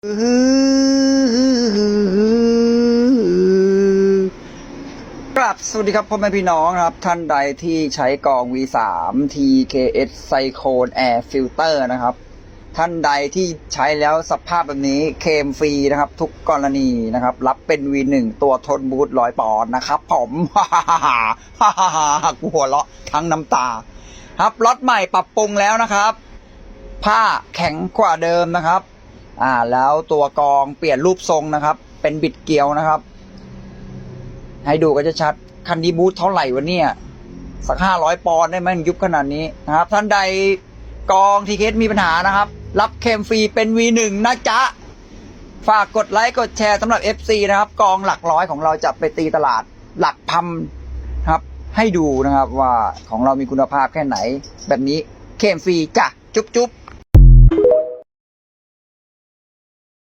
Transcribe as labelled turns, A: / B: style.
A: ครับสวัสดีครับพ่อแม่พี่น้องครับ ท่านใดที่ใช้กอง V3 TKS Cyclone Air Filter นะครับ ท่านใดที่ใช้แล้วสภาพแบบนี้เคมฟรีนะครับ ทุกกรณีนะครับ รับเป็น V1 ตัวทนบูทร้อยปอนด์นะครับผมฮ่าฮ่าฮ่าฮ่าฮ่าฮ่าฮ่ากูหัวเราะทั้งน้ำตา ครับรถใหม่ปรับปรุงแล้วนะครับ ผ้าแข็งกว่าเดิมนะครับ อ่า แล้วตัวกองเปลี่ยนรูปทรงนะครับ เป็นบิดเกลียวนะครับ ให้ดูก็จะชัด คันนี้บูทเท่าไหร่วะเนี่ย สักห้าร้อยปอนด์ได้ไหมยุบขนาดนี้นะครับ ท่านใดกองทีเคสมีปัญหานะครับ รับเคมฟรีเป็น V1 นะจ๊ะ ฝากกดไลค์กดแชร์สำหรับ FC นะครับ กองหลักร้อยของเราจะไปตีตลาดหลักพันครับ ให้ดูนะครับว่าของเรามีคุณภาพแค่ไหน แบบนี้เคมฟรีจ้ะ จุ๊บจุ๊บ